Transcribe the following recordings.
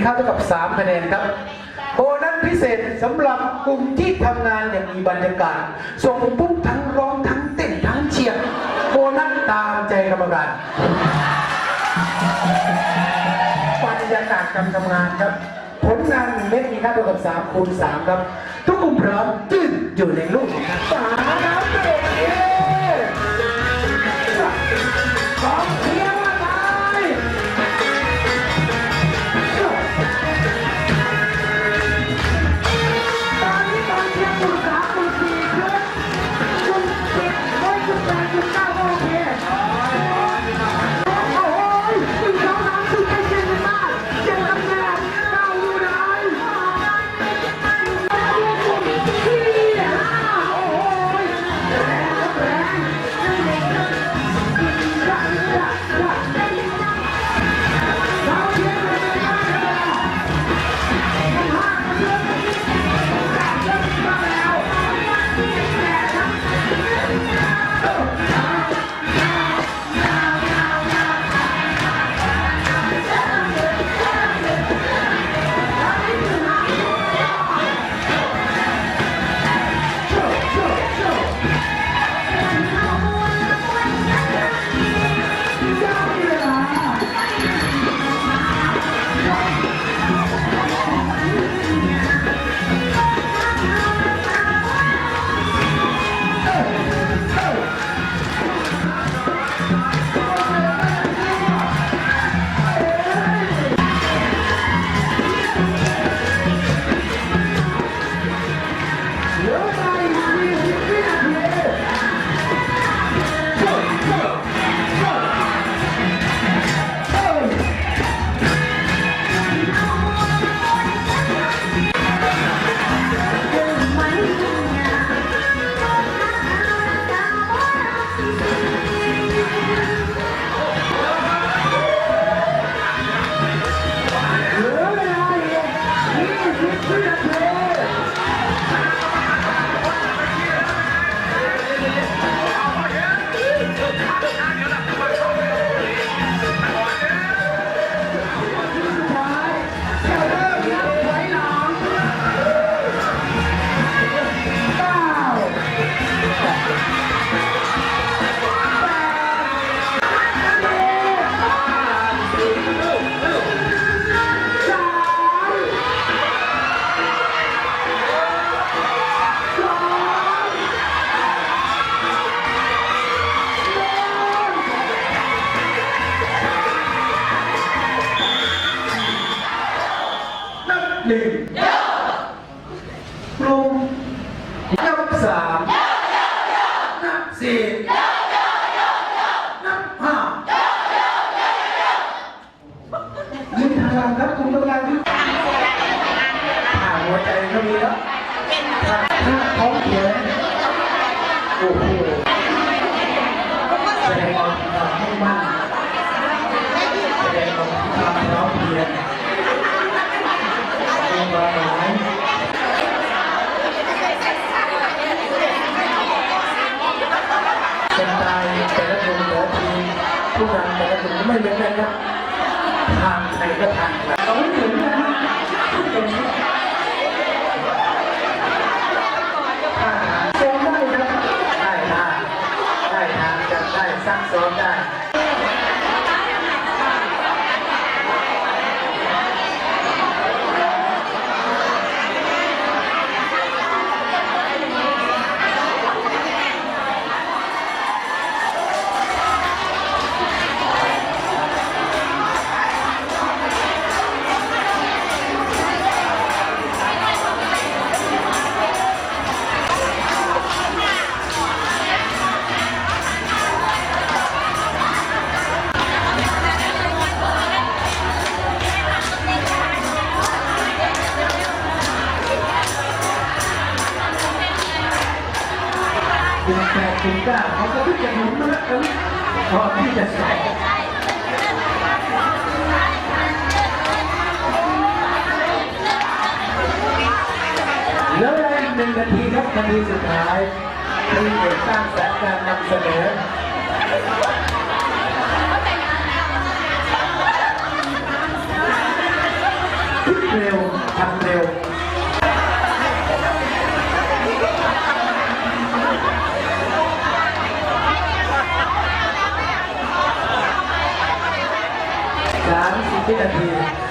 เม็ดมีเข้าเท่ากับ3คะแนนครับโบนัสพิเศษสำหรับกลุ่มที่ทำงานอย่างมีบรรยากาศ ส่งปุ๊บทั้งร้องทั้งเต้นทั้งเชียร์โบนัสตามใจกรรมการบรรยากาศการทำงานครับ ผลงานหนึ่งเม็ดมีค่าเท่ากับ3คูณ3ครับ ทุกกลุ่มพร้อมจืดอยู่ในลูกครับสามครับ หนึ่งกลุ่มนับสามนับสี่นับห้ายืนทางหลังครับคุณกำลังผ่าหัวใจก็มีแล้วผ่าหน้าท้องเขียวโอ้โหแสดงออกถึงความมุ่งมั่น ครับทางไหนก็ทางครับเราไม่ถึงนะเป็นท่าทางเซ็นได้ครับได้ทางได้ทางจัดได้ซักซ้อนได้ นาที่สุดท้ายที่เด็กสร้างสรรค์การนำเสนอคิดเร็วทำเร็วสามสิบวินาที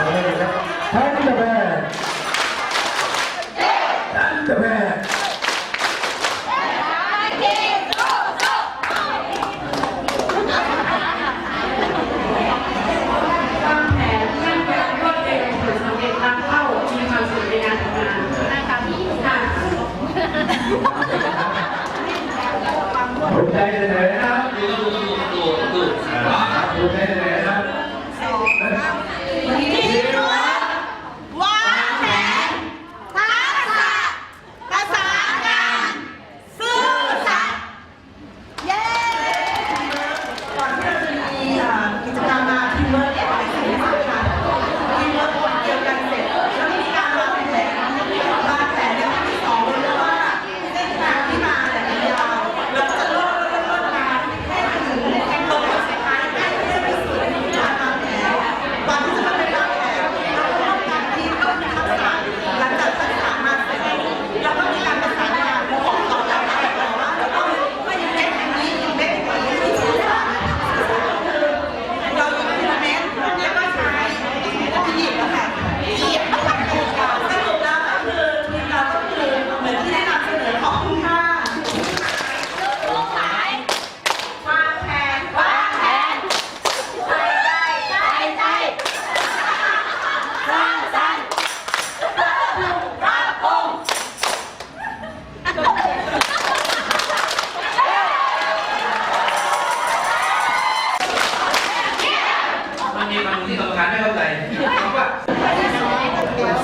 เอาเลยครับทั้งแต่แม่ทั้งแต่แม่ผมใจเลยนะครับดูดูดูดูดู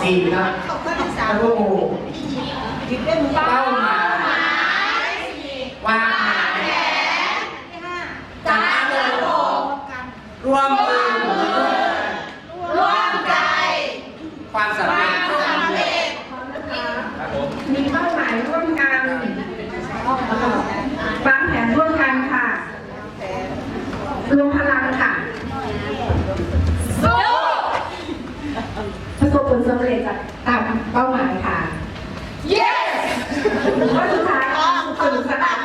ฟิล์นะตกข้อที่มโอ้โหหยิบได้มือเป้าหมายวางแผน้ามเดือนหกรวมมือร่วมใจ ความสำเร็จมีเป้าหมายร่วมกันวางแผนร่วมกันค่ะรวมพลังค่ะ ณสำเร็จตามเป้าหมายค่ะ yes ว่าสุดท้ายต้องสุดสตา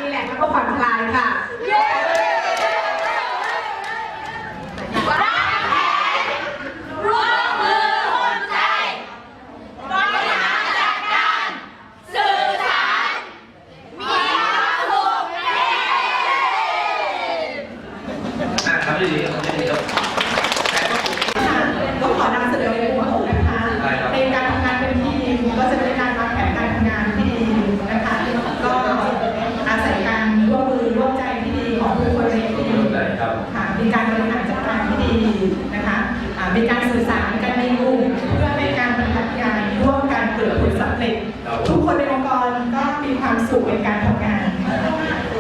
ทุกคนในองค์กรก็มีความสุขในการทำงาน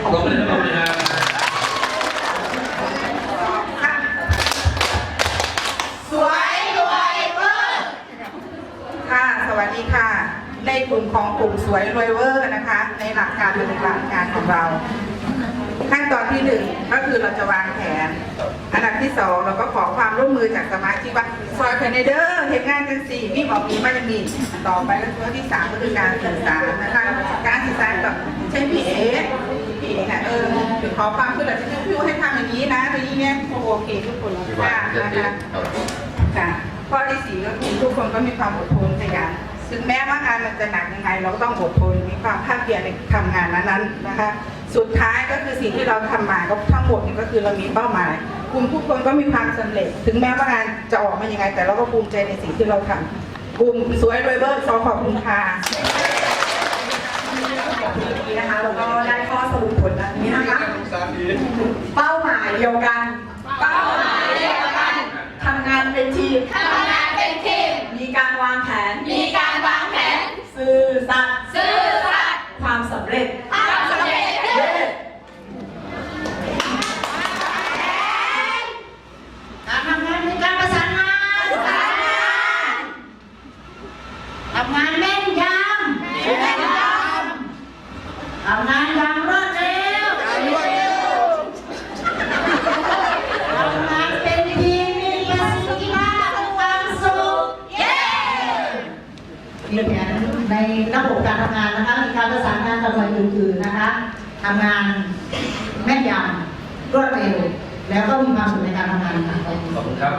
ขอบคุณนะครับสวยรวยเวอร์ค่ะ สวัสดีค่ะ ในกลุ่มของกลุ่มสวยรวยเวอร์นะคะ ในหลักการปฏิบัติงานของเรา ขั้นตอนที่หนึ่งก็คือเราจะวางแผน อันดับที่สองเราก็ขอความร่วมมือจากสมาชิกว่าซอยเพนเดอร์เห็นงานกันสี่พี่มอกมีไม่มีต่อไปแล้วตัวที่สามก็คือการสื่อสารนะคะการสื่อสารกับใช่พี่เอพี่เอค่เออขอความช่เหลือจะพี่ให้ทำอย่างนี้นะตัวนี้เนี่ยโอเคทุกคนรับทนะคะค่ะข้อที่สี่ก็คือทุกคนก็มีความอดทนขยันถึงแม้ว่างานมันจะหนักยังไงเราก็ต้องอดทนมีความภาคเพียรในทำงานนั้นนะคะ สุดท้ายก็คือสิ่งที่เราทำมาก็ทั้งหมดนี่ก็คือเรามีเป้าหมายกลุ่มทุกคนก็มีความสำเร็จ ถึงแม้ว่างานจะออกมายังไง แต่เราก็ภูมิใจในสิ่งที่เราทำกลุ่มสวยรวยเบิร์ดขอขอบคุณค่ะนะคะแล้วก็ได้ข้อสรุปผลอันนี้นะคะเป้าหมายเดียวกัน เป้าหมายเดียวกันทำงานเป็นทีมทำงานเป็นทีม มีการวางแผน มีการวางแผนซื่อสัตย์ ประสานงานกับหน่วยอื่นนะคะทำงานแม่นยำรวดเร็ว แล้วก็มีความสุขในการทำงานค่ะขอบคุณครับ